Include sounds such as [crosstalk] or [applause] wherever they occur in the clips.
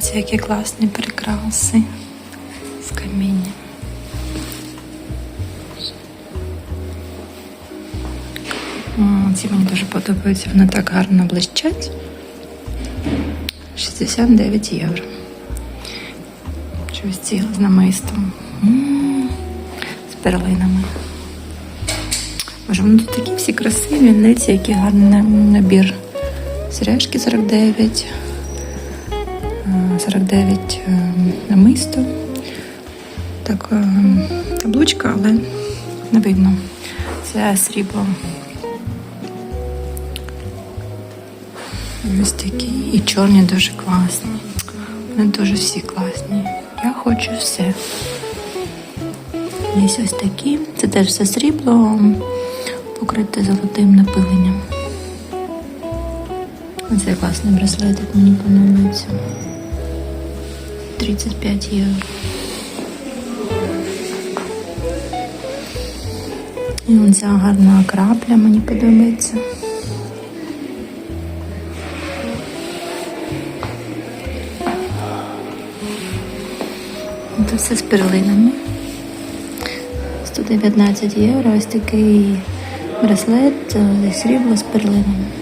Дивіться, які класні прикраси з каміння. Ці мені дуже подобаються, вони так гарно блищать. 69 євро. Щось ці з намистом. З перлинами. Боже, вони тут такі всі красиві. Дивіться, який гарний набір. Сережки 49. Е, 49 е, намисто. Так, е, таблучка, але не видно. Це срібло. Ось такі. І чорні дуже класні. Вони дуже всі класні. Я хочу все. Є ось такі. Це теж все срібло, покрите золотим напиленням. Оце класний браслетик, мені подобається. 35 євро. І оця гарна крапля мені подобається. Це все з перлинами. 119 євро. Ось такий браслет е, зі срібла з перлинами.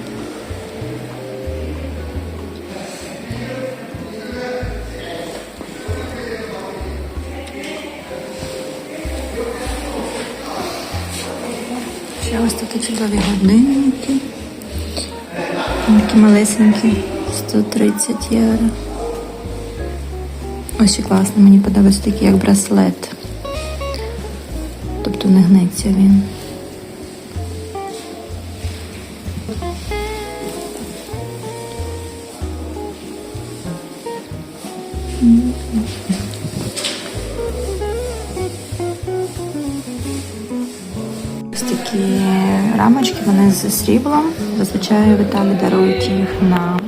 Тут чудові годинники. Такі малесенькі, 130 євро. Ось ще класно, мені подобається такий як браслет. Тобто не гнеться він. Такі рамочки, вони з сріблом. Зазвичай в дарують їх на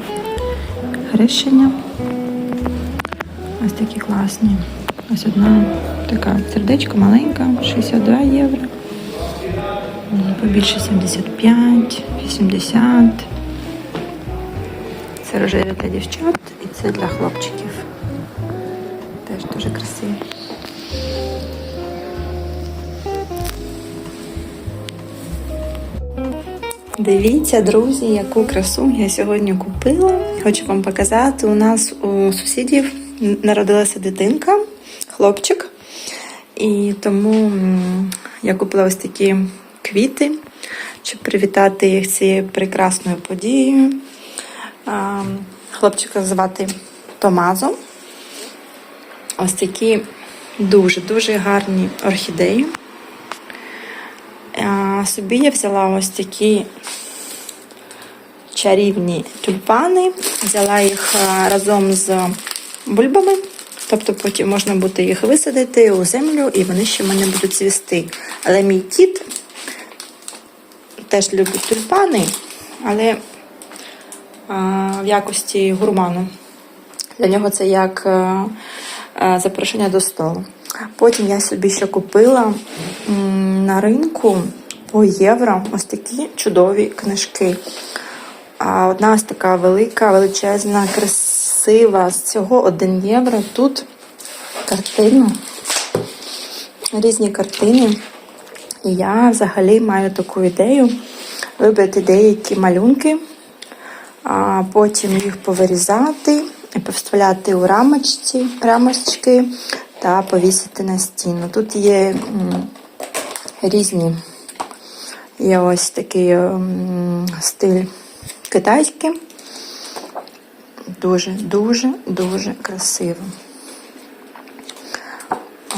хрещення. Ось такі класні. Ось одна така сердечко маленька, 62 євро. Побільше 75, 80. Це рожеві для дівчат і це для хлопчиків. Дивіться, друзі, яку красу я сьогодні купила. Хочу вам показати. У нас у сусідів народилася дитинка, хлопчик. І тому я купила ось такі квіти, щоб привітати їх цією прекрасною подією. Хлопчика звати Томазо. Ось такі дуже-дуже гарні орхідеї. А, Собі я взяла ось такі чарівні тюльпани. Взяла їх разом з бульбами. Тобто потім можна буде їх висадити у землю, і вони ще в мене будуть цвісти. Але мій кіт теж любить тюльпани, але а, в якості гурману. Для нього це як а, запрошення до столу. Потім я собі ще купила на ринку по євро ось такі чудові книжки. А одна ось така велика, величезна, красива. З цього 1 євро. Тут картини, різні картини. І я взагалі маю таку ідею вибрати деякі малюнки, а потім їх повирізати і повставляти у рамочці, рамочки та повісити на стіну. Тут є різні, є ось такий стиль китайський. Дуже, дуже, дуже красиво.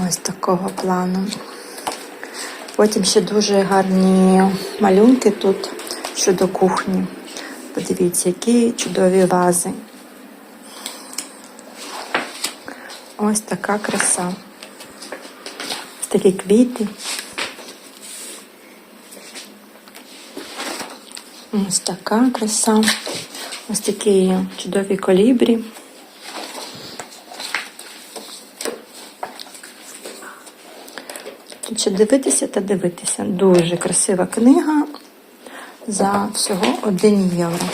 Ось такого плану. Потім ще дуже гарні малюнки тут щодо кухні. Подивіться, які чудові вази. Ось така краса. Такі квіти. Ось така краса. Ось такі чудові колібрі. Тут ще дивитися та дивитися. Дуже красива книга за всього 1 євро.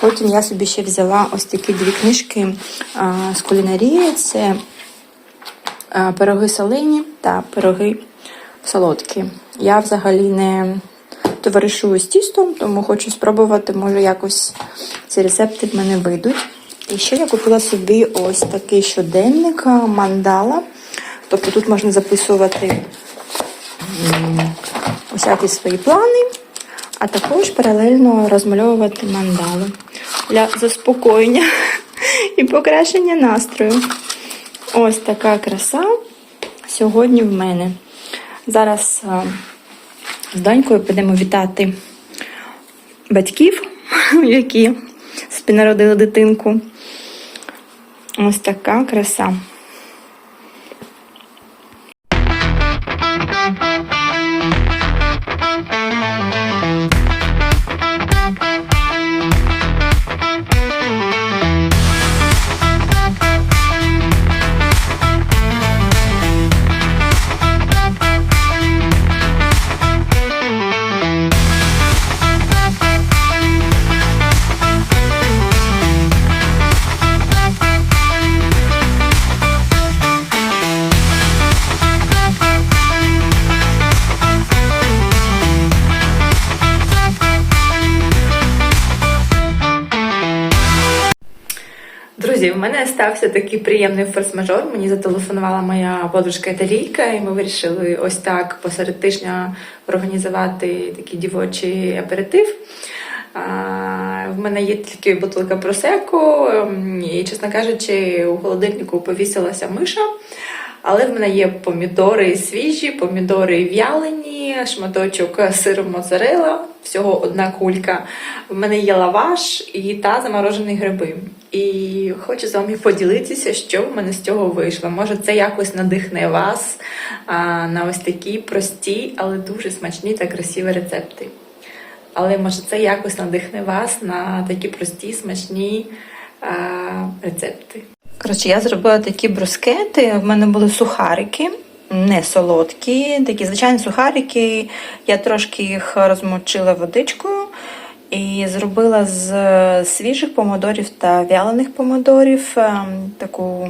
Потім я собі ще взяла ось такі дві книжки з кулінарії. Це пироги солені та пироги солодкі. Я взагалі не товаришую з тістом, тому хочу спробувати, може якось ці рецепти в мене вийдуть. І ще я купила собі ось такий щоденник мандала. Тобто тут можна записувати усякі свої плани, а також паралельно розмальовувати мандали для заспокоєння [laughs] і покращення настрою. Ось така краса сьогодні в мене. Зараз з донькою підемо вітати батьків, [laughs] які спінародили дитинку. Ось така краса. Друзі, в мене стався такий приємний форс-мажор. Мені зателефонувала моя подружка італійка, і ми вирішили ось так посеред тижня організувати такий дівочий аперитив. В мене є тільки бутилка просеку, ем, і, чесно кажучи, у холодильнику повісилася миша. Але в мене є помідори свіжі, помідори в'ялені, шматочок сиру моцарелла, всього одна кулька. В мене є лаваш і та заморожені гриби. І хочу з вами поділитися, що в мене з цього вийшло. Може, це якось надихне вас на ось такі прості, але дуже смачні та красиві рецепти. Але може це якось надихне вас на такі прості, смачні а, рецепти. Коротше, я зробила такі брускети. В мене були сухарики, не солодкі, такі звичайні сухарики. Я трошки їх розмочила водичкою і зробила з свіжих помідорів та вялених помідорів ем, таку.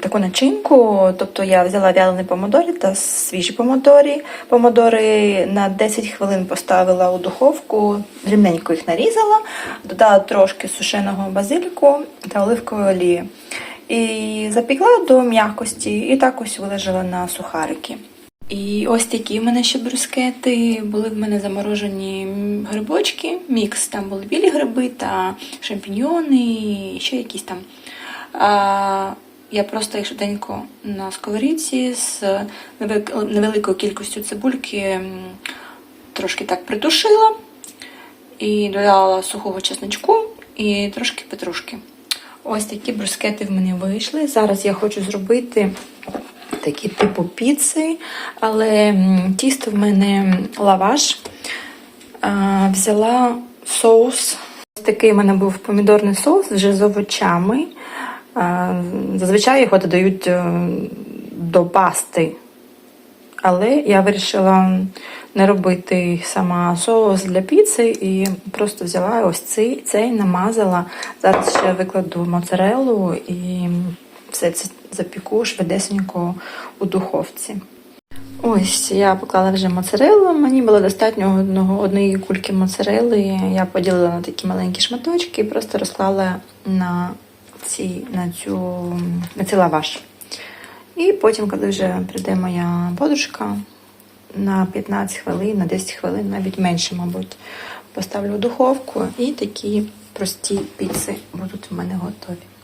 Таку начинку, тобто я взяла вялені помідори та свіжі помідори. Помідори на 10 хвилин поставила у духовку, дрібненько їх нарізала, додала трошки сушеного базиліку та оливкової олії. І запікла до м'якості, і так ось виложила на сухарики. І ось такі в мене ще брускети. Були в мене заморожені грибочки, мікс. Там були білі гриби та шампіньйони, і ще якісь там. А, я просто їх швиденько на сковорідці з невеликою кількістю цибульки трошки так притушила і додала сухого чесночку і трошки петрушки. Ось такі брускети в мене вийшли. Зараз я хочу зробити такі типу піци, але тісто в мене лаваш. Взяла соус. Ось такий в мене був помідорний соус вже з овочами. Зазвичай його додають е, до пасти. Але я вирішила не робити сама соус для піци і просто взяла ось цей, цей намазала. Зараз ще викладу моцарелу і все це запіку швидесенько у духовці. Ось я поклала вже моцарелу. Мені було достатньо одного, однієї кульки моцарели. Я поділила на такі маленькі шматочки і просто розклала на, ці, на, цю, на цей лаваш. І потім, коли вже прийде моя подружка, на 15 хвилин, на 10 хвилин, навіть менше, мабуть, поставлю в духовку, і такі прості піци будуть в мене готові.